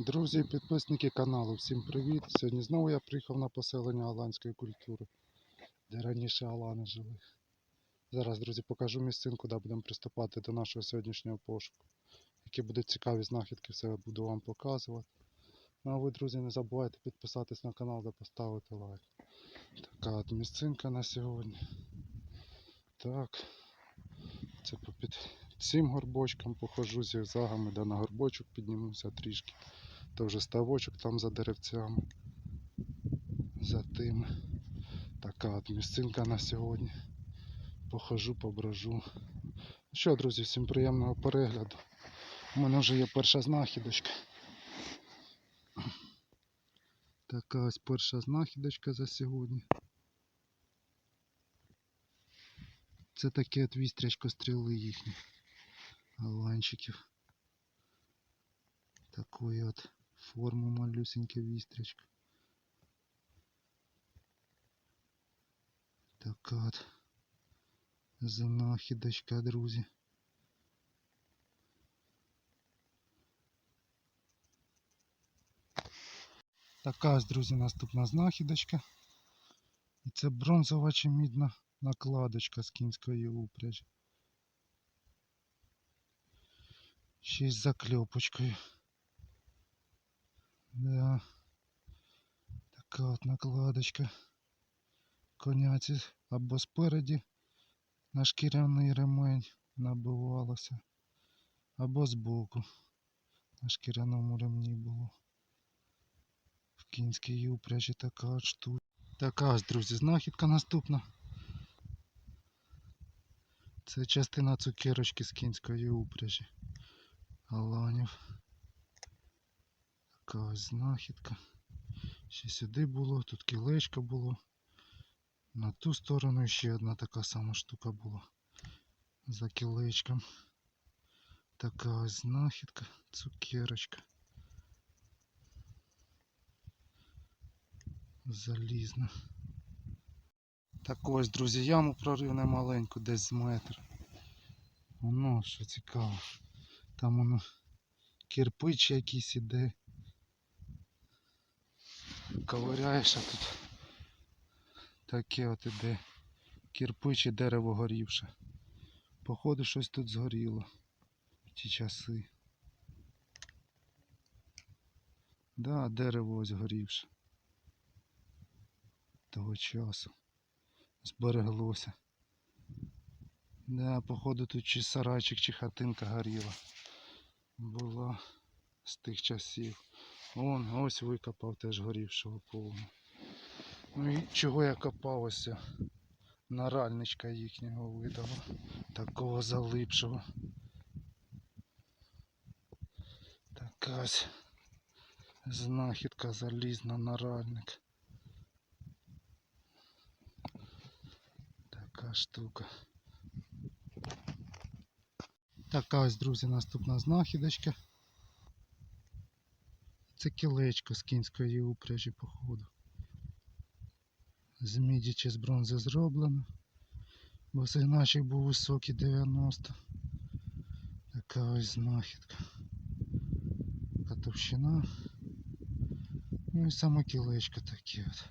Друзі і підписники каналу, всім привіт! Сьогодні знову я приїхав на поселення аланської культури, де раніше алани жили. Зараз, друзі, покажу місцинку, де будемо приступати до нашого сьогоднішнього пошуку. Які будуть цікаві знахідки, все буду вам показувати. Ну а ви, друзі, не забувайте підписатись на канал та поставити лайк. Така от місцинка на сьогодні. Так. Це по під цим горбочкам похожу зігзагами, да на горбочок піднімуся трішки. То вже ставочок там за деревцями. За тим. Така от місцинка на сьогодні. Похожу, поброжу. Ну Що, друзі, всім приємного перегляду. У мене вже є перша знахідочка. Така ось перша знахідочка за сьогодні. Це таке от вістрячко стріли їхні. Аланчиків. Такої от форми малюсеньке вістрячко. Така от знахідочка, друзі. Така ось, друзі, наступна знахідочка. І це бронзова чи мідна накладочка з кінської упряжі. Ще й з закльопочкою. Да. Така от накладочка. Коняці або спереді на шкіряний ремень набивалося, або збоку на шкіряному ремні було. В кінській упряжі така от штука. Така ось, друзі, знахідка наступна. Це частина цукерочки з кінської упряжі. Аланів. Така ось знахідка. Ще сюди було, тут кілечко було. На ту сторону ще одна така сама штука була. За кілечком. Така ось знахідка, цукерочка. Залізна. Так ось, друзі, яму прорив немаленьку, десь метр. Воно, що цікаво. Там воно кирпич якийсь іде. Ковиряєш, тут таке от іде. Кирпич і дерево горівше. Походу щось тут згоріло в ті часи. Да, дерево ось горівше. Того часу. Збереглося. Да, походу тут чи сарайчик, чи хатинка горіла. Була з тих часів. Вон, ось викопав теж горівшого повно. Ну і чого я копав ось? Наральничка їхнього видала. Такого залипшого. Така ось знахідка залізна наральник. Така штука. Така ось, друзі, наступна знахідочка. Це кілечко з кінської упряжі, походу. З міді чи з бронзи зроблено. Бо сигначик був високий 90. Така ось знахідка. Така товщина. Ну і саме кілечко таке от.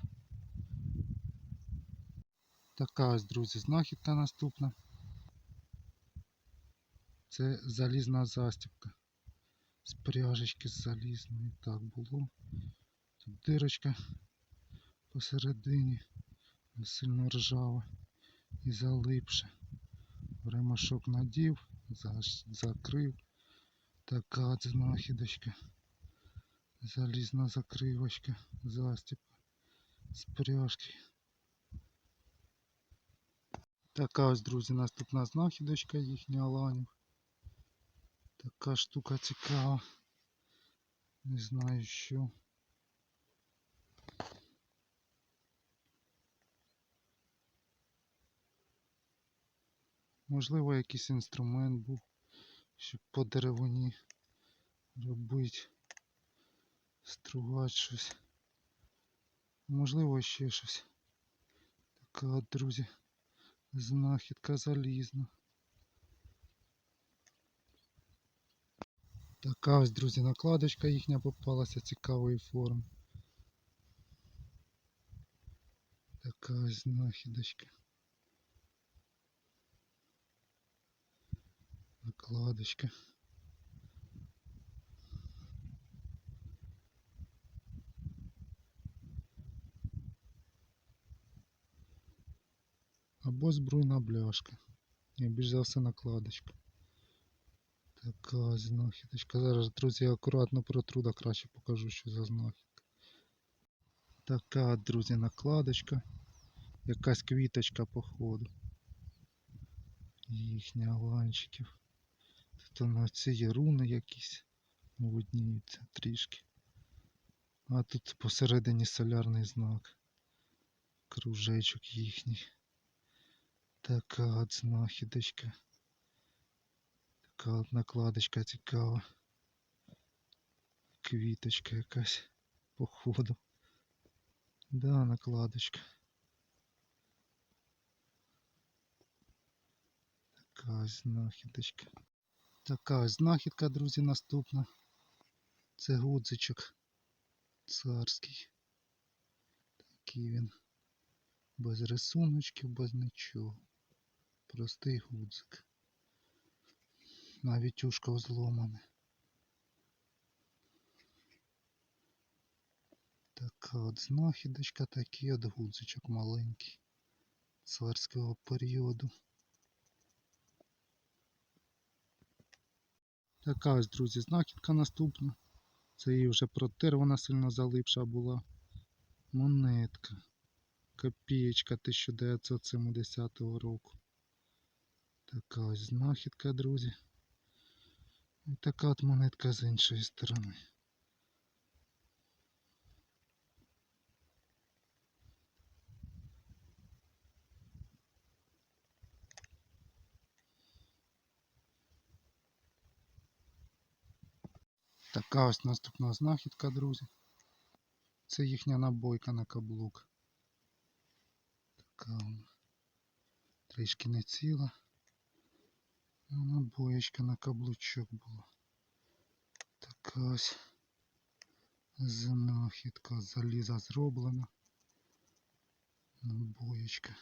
Така ось, друзі, знахідка наступна. Це залізна застібка. З пряжечки залізної. Так було. Тут дирочка посередині. Сильно ржава і залипше. Ремашок надів, закрив. Така знахідочка. Залізна закривочка, застібка з пряжки. Така ось, друзі, наступна знахідочка їхня аланів. Така штука цікава. Не знаю що. Можливо, якийсь інструмент був, щоб по деревині робити, стругати щось. Можливо, ще щось. Така друзі, знахідка залізна. Така ось, друзі, накладочка їхня попалася цікавої форми. Така ось знахідочка. Накладочка. Або збруйна бляшка. Більш за все накладочка. Така знахідочка. Зараз, друзі, я акуратно протру, да краще покажу, що за знахідка. Така, друзі, накладочка. Якась квіточка походу. Їхня аланчиків. Тут на ці є руни якісь видніються трішки. А тут посередині солярний знак. Кружечок їхній. Така от знахідочка. Така накладочка цікава. Квіточка якась походу. Да, накладочка. Така знахідочка. Така знахідка, друзі, наступна. Це гудзичок царський. Такий він. Без рисуночків, без нічого. Простий гудзик. Навіть ушко зломане. Така от знахідочка, такий от гудзичок маленький. Царського періоду. Така ось, друзі, знахідка наступна. Це її вже протер, вона сильно залипша була. Монетка. Копієчка 1970 року. Така ось знахідка, друзі. Така от монетка з іншої сторони. Така ось наступна знахідка, друзі. Це їхня набойка на каблук. Така вона. Трішки не ціла. Ну, набоєчка на каблучок була. Така ось знахідка заліза зроблена. Набоєчка.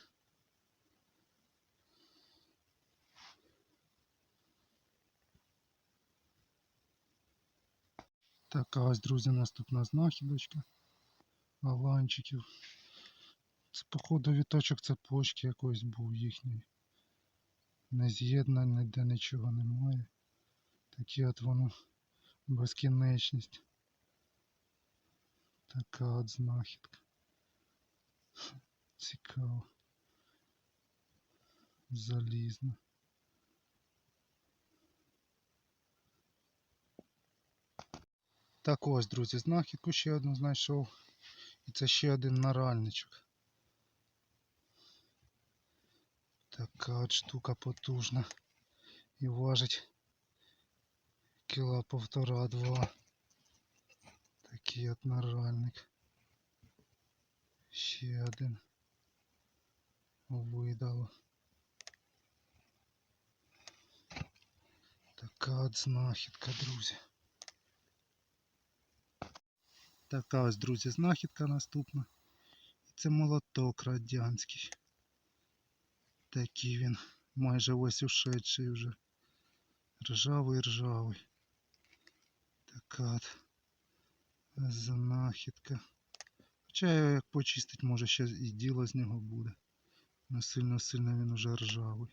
Така ось, друзі, наступна знахідочка. Аланчиків. Походу, віточок цепочки якоїсь був їхньої. Не з'єднано, ніде нічого немає. Такі от воно безкінечність. Така от знахідка. Цікаво. Залізна. Так ось, друзі, знахідку ще одну знайшов. І це ще один наральничок. Така от штука потужна. І важить кіла повтора-два. Такий от наральник. Ще один. Видало. Така от знахідка, друзі. Така ось, друзі, знахідка наступна. І це молоток радянський. Такий він майже весь ушедший вже. Ржавий ржавий. Така от знахідка. Хоча як почистить, може ще і діло з нього буде. Но сильно-сильно він уже ржавий.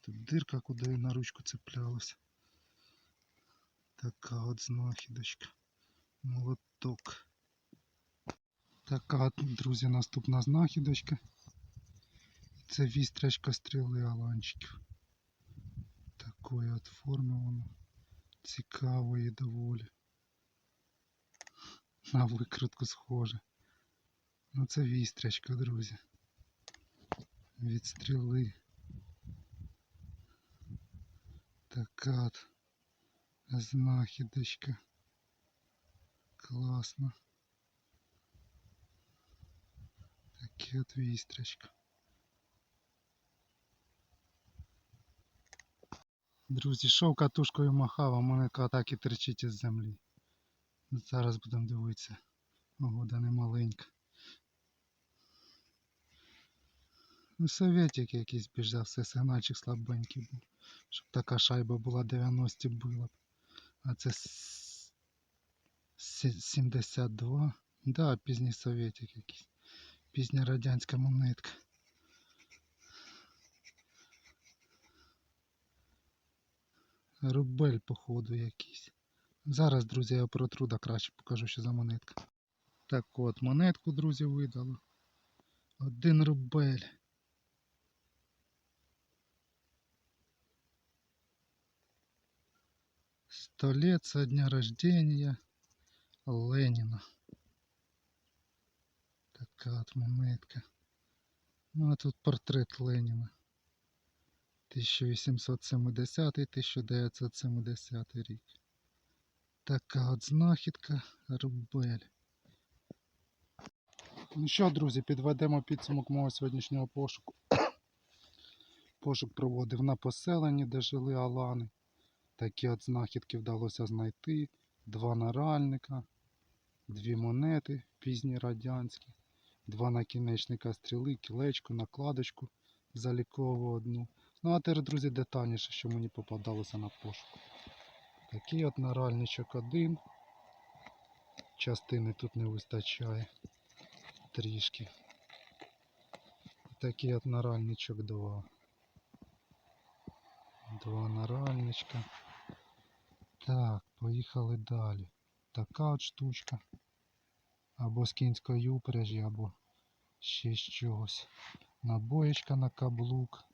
Тут дирка, куди на ручку цеплялася. Така от знахідочка. Молоток. Така, от, друзі, наступна знахідочка. Це вістрячка стріли аланчиків. Такої от форми воно. Цікавої доволі. На викрутку схоже. Ну це вістрячка, друзі. Від стріли. Така от знахідочка. Класно. Таке от вістрячка. Друзі, шов катушкою махав, а монетка так і терчить із землі. Зараз будемо дивитися. Погода не маленька. Ну, советик якийсь за все, сигнальчик слабенький був. Щоб така шайба була 90 била. б. А це с- сі- 72. Да, пізній советик якийсь. Пізня радянська монетка. Рубель, походу, якийсь. Зараз, друзі, я протру да краще покажу, що за монетка. Так от, монетку, друзі, видало. Один рубель. Сто со дня рождения Ленина. Така от монетка. Ну а тут портрет Леніна. 1870-1970 рік. Така от знахідка рубель. Ну що, друзі, підведемо підсумок мого сьогоднішнього пошуку. Пошук проводив на поселенні, де жили алани. Такі от знахідки вдалося знайти. Два наральника, дві монети пізні радянські, два накінечника стріли, кілечку, накладочку залікову одну. Ну а тепер, друзі, детальніше, що мені попадалося на пошуку. Такий от наральничок один. Частини тут не вистачає трішки. Такий от наральничок два. Два наральничка. Так, поїхали далі. Така от штучка. Або з кінської упряжі, або ще з чогось. Набоєчка на каблук.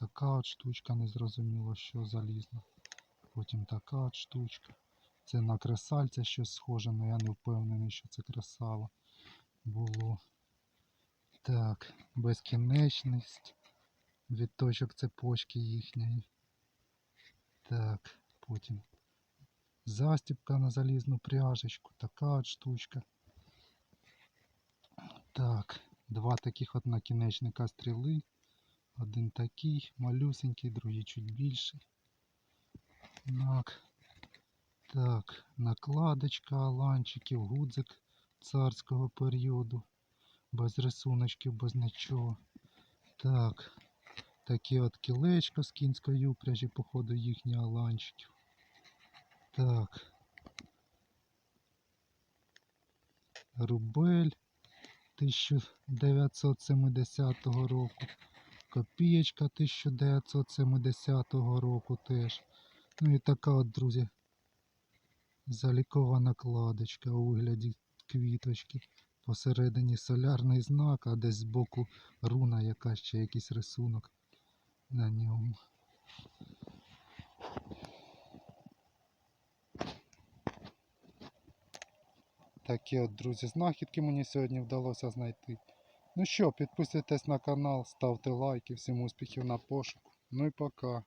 Така от штучка, незрозуміло, що залізна. Потім така от штучка. Це на кресальця щось схоже, але я не впевнений, що це кресало було. Так, безкінечність. Відточок цепочки їхньої. Так, потім застібка на залізну пряжечку. Така от штучка. Так, два таких от накінечника стріли. Один такий, малюсенький, другий чуть більший. Так. Так, накладочка, аланчиків, гудзик царського періоду. Без рисуночків, без нічого. Так. Такі от кілечко з кінської упряжі, походу, їхні аланчиків. Так. Рубель 1970 року. Копієчка 1970 року теж. Ну і така от, друзі, залікова накладочка у вигляді квіточки. Посередині солярний знак, а десь збоку руна якась чи якийсь рисунок на ньому. Такі от, друзі, знахідки мені сьогодні вдалося знайти. Ну що, підписуйтесь на канал, ставте лайки, всім успіхів на пошуку. Ну і пока.